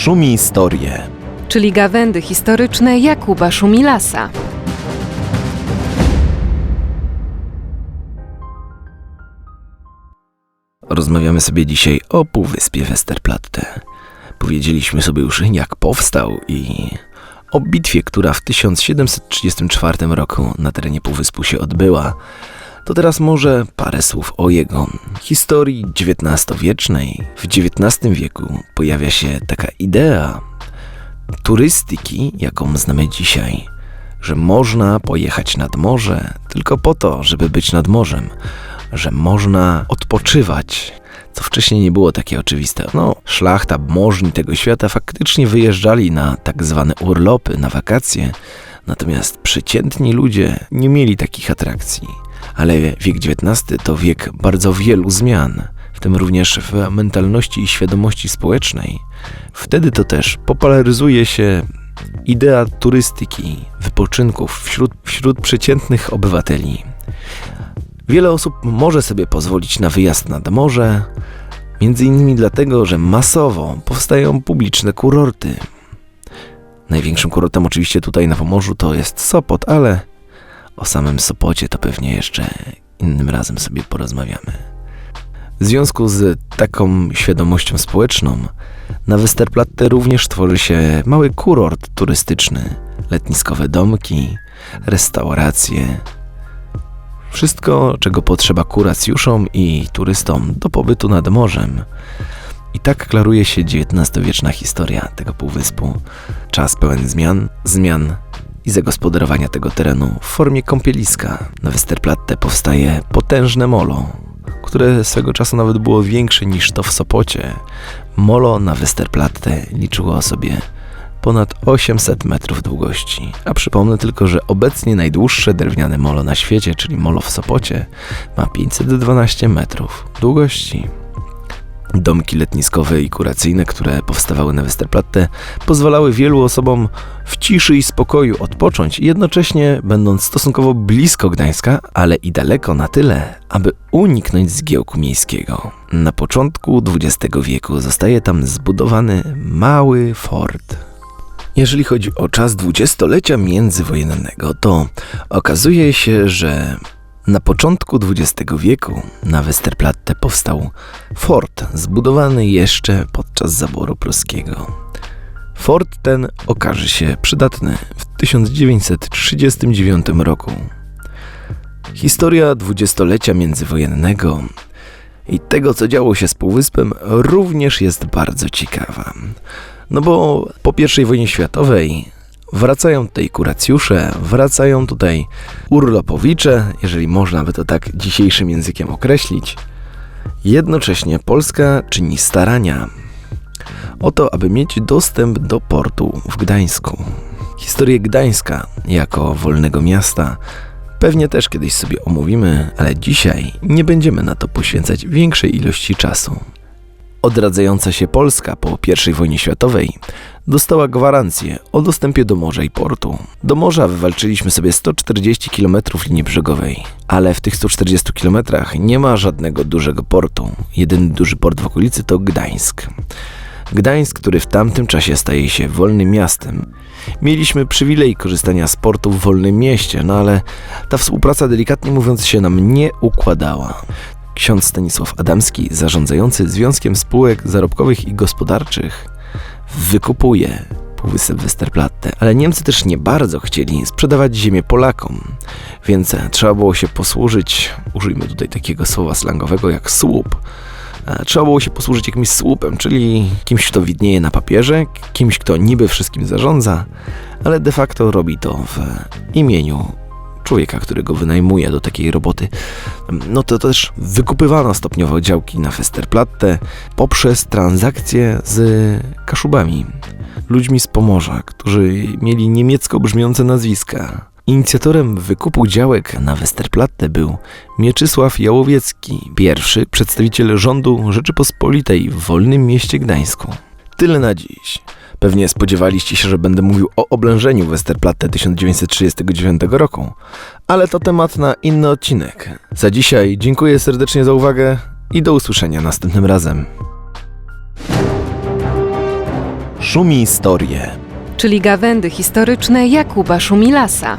Szumi Historie. czyli gawędy historyczne Jakuba Szumilasa. Rozmawiamy sobie dzisiaj o Półwyspie Westerplatte. Powiedzieliśmy sobie już, jak powstał i o bitwie, która w 1734 roku na terenie Półwyspu się odbyła. To teraz może parę słów o jego historii XIX-wiecznej. W XIX wieku pojawia się taka idea turystyki, jaką znamy dzisiaj, że można pojechać nad morze tylko po to, żeby być nad morzem, że można odpoczywać, co wcześniej nie było takie oczywiste. No, szlachta, możni tego świata faktycznie wyjeżdżali na tak zwane urlopy, na wakacje, natomiast przeciętni ludzie nie mieli takich atrakcji. Ale wiek XIX to wiek bardzo wielu zmian, w tym również w mentalności i świadomości społecznej. Wtedy to też popularyzuje się idea turystyki, wypoczynków wśród, wśród przeciętnych obywateli. Wiele osób może sobie pozwolić na wyjazd nad morze, między innymi dlatego, że masowo powstają publiczne kurorty. Największym kurortem oczywiście tutaj na Pomorzu to jest Sopot, ale o samym Sopocie to pewnie jeszcze innym razem sobie porozmawiamy. W związku z taką świadomością społeczną, na Westerplatte również tworzy się mały kurort turystyczny, letniskowe domki, restauracje, wszystko, czego potrzeba kuracjuszom i turystom do pobytu nad morzem. I tak klaruje się XIX-wieczna historia tego półwyspu. Czas pełen zmian, zmian i zagospodarowania tego terenu w formie kąpieliska. Na Westerplatte powstaje potężne molo, które swego czasu nawet było większe niż to w Sopocie. Molo na Westerplatte liczyło sobie ponad 800 metrów długości. A przypomnę tylko, że obecnie najdłuższe drewniane molo na świecie, czyli molo w Sopocie, ma 512 metrów długości. Domki letniskowe i kuracyjne, które powstawały na Westerplatte, pozwalały wielu osobom w ciszy i spokoju odpocząć, jednocześnie będąc stosunkowo blisko Gdańska, ale i daleko na tyle, aby uniknąć zgiełku miejskiego. Na początku XX wieku zostaje tam zbudowany mały fort. Jeżeli chodzi o czas dwudziestolecia międzywojennego, to okazuje się, że na początku XX wieku na Westerplatte powstał fort zbudowany jeszcze podczas zaboru pruskiego. Fort ten okaże się przydatny w 1939 roku. Historia dwudziestolecia międzywojennego i tego, co działo się z Półwyspem, również jest bardzo ciekawa. No bo po I wojnie światowej wracają tutaj kuracjusze, wracają tutaj urlopowicze, jeżeli można by to tak dzisiejszym językiem określić. Jednocześnie Polska czyni starania o to, aby mieć dostęp do portu w Gdańsku. Historię Gdańska jako wolnego miasta pewnie też kiedyś sobie omówimy, ale dzisiaj nie będziemy na to poświęcać większej ilości czasu. Odradzająca się Polska po I wojnie światowej dostała gwarancję o dostępie do morza i portu. Do morza wywalczyliśmy sobie 140 km linii brzegowej, ale w tych 140 km nie ma żadnego dużego portu. Jedyny duży port w okolicy to Gdańsk. Gdańsk, który w tamtym czasie staje się wolnym miastem. Mieliśmy przywilej korzystania z portu w wolnym mieście, no ale ta współpraca delikatnie mówiąc się nam nie układała. Ksiądz Stanisław Adamski, zarządzający Związkiem Spółek Zarobkowych i Gospodarczych, wykupuje Półwysep Westerplatte, ale Niemcy też nie bardzo chcieli sprzedawać ziemię Polakom, więc trzeba było się posłużyć, użyjmy tutaj takiego słowa slangowego jak słup, E, Trzeba było się posłużyć jakimś słupem, czyli kimś, kto widnieje na papierze, kimś, kto niby wszystkim zarządza, ale de facto robi to w imieniu człowieka, którego wynajmuje do takiej roboty. No to też wykupywano stopniowo działki na Westerplatte poprzez transakcje z Kaszubami, ludźmi z Pomorza, którzy mieli niemiecko brzmiące nazwiska. Inicjatorem wykupu działek na Westerplatte był Mieczysław Jałowiecki, pierwszy przedstawiciel rządu Rzeczypospolitej w wolnym mieście Gdańsku. Tyle na dziś. Pewnie spodziewaliście się, że będę mówił o oblężeniu Westerplatte 1939 roku, ale to temat na inny odcinek. Za dzisiaj dziękuję serdecznie za uwagę i do usłyszenia następnym razem. Szumi Historie. czyli gawędy historyczne Jakuba Szumilasa.